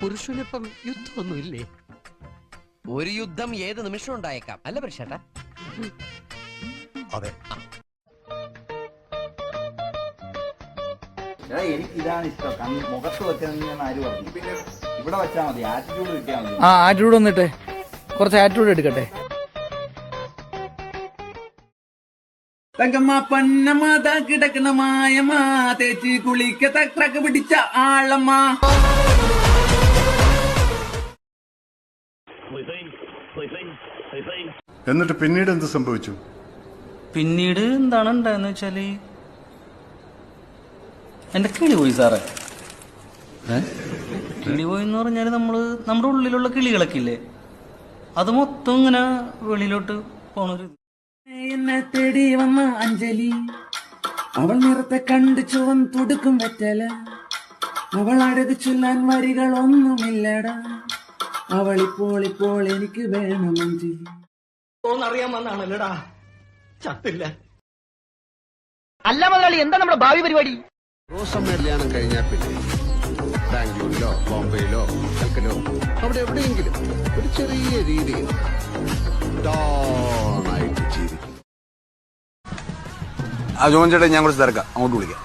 പുരുഷനിപ്പം യുദ്ധമൊന്നുമില്ലേ? ഒരു യുദ്ധം ഏത് നിമിഷം ഉണ്ടായേക്കാം. അല്ല പരിശേട്ട. അതെ. എനിക്ക് ഇതാണ് ഇഷ്ടം. മുഖത്ത് വെക്കാൻ ആര് പറഞ്ഞു? പിന്നെ ഇവിടെ വെച്ചാൽ മതി. ആറ്റിറ്റ്യൂഡ് കിട്ടിയാൽ മതി. ആ ആറ്റിറ്റ്യൂഡ് വന്നിട്ടെ. കുറച്ച് ആറ്റിറ്റ്യൂഡ് എടുക്കട്ടെ. തങ്കമ്മ പന്നമ്മ കിടക്കണ മായമ്മ തേച്ച് കുളിക്ക പിടിച്ച ആളമ്മ. എന്നിട്ട് പിന്നീട് എന്ത് സംഭവിച്ചു? പിന്നീട് എന്താണ് ഉണ്ടായെന്ന് വെച്ചാൽ എന്റെ കിളി പോയി സാറേ. കിളി പോയി എന്ന് പറഞ്ഞാൽ നമ്മൾ നമ്മുടെ ഉള്ളിലുള്ള കിളികളൊക്കെ ഇല്ലേ? അത് മൊത്തം ഇങ്ങനെ വെളിയിലോട്ട് പോണൊരു എന്നെ തേടി വന്ന അഞ്ജലി അവൾ നിറത്തെ കണ്ട് ചുവൻ തുടുക്കും പറ്റല അവൾ അഴക് ചൊല്ലാൻ വരികൾ ഒന്നുമില്ലടാ അവൾ ഇപ്പോൾ ഇപ്പോൾ എനിക്ക് വേണം അഞ്ജലി അറിയാൻ വന്നാണല്ലോടാ ചത്തില്ല. അല്ല മുതലാളി എന്താ നമ്മുടെ ഭാവി പരിപാടി? റോസം കല്യാണം കഴിഞ്ഞാൽ പിന്നെ ബാംഗ്ലൂരിലോ ബോംബെയിലോ കൽക്കലോ അവിടെ എവിടെയെങ്കിലും ഒരു ചെറിയ രീതിയിൽ ഡോണായിട്ട് ജീവിക്കും. ആ ജോൺ ചേട്ടാ ഞാൻ കുറച്ച് തിരക്കാം. അങ്ങോട്ട് വിളിക്കാം.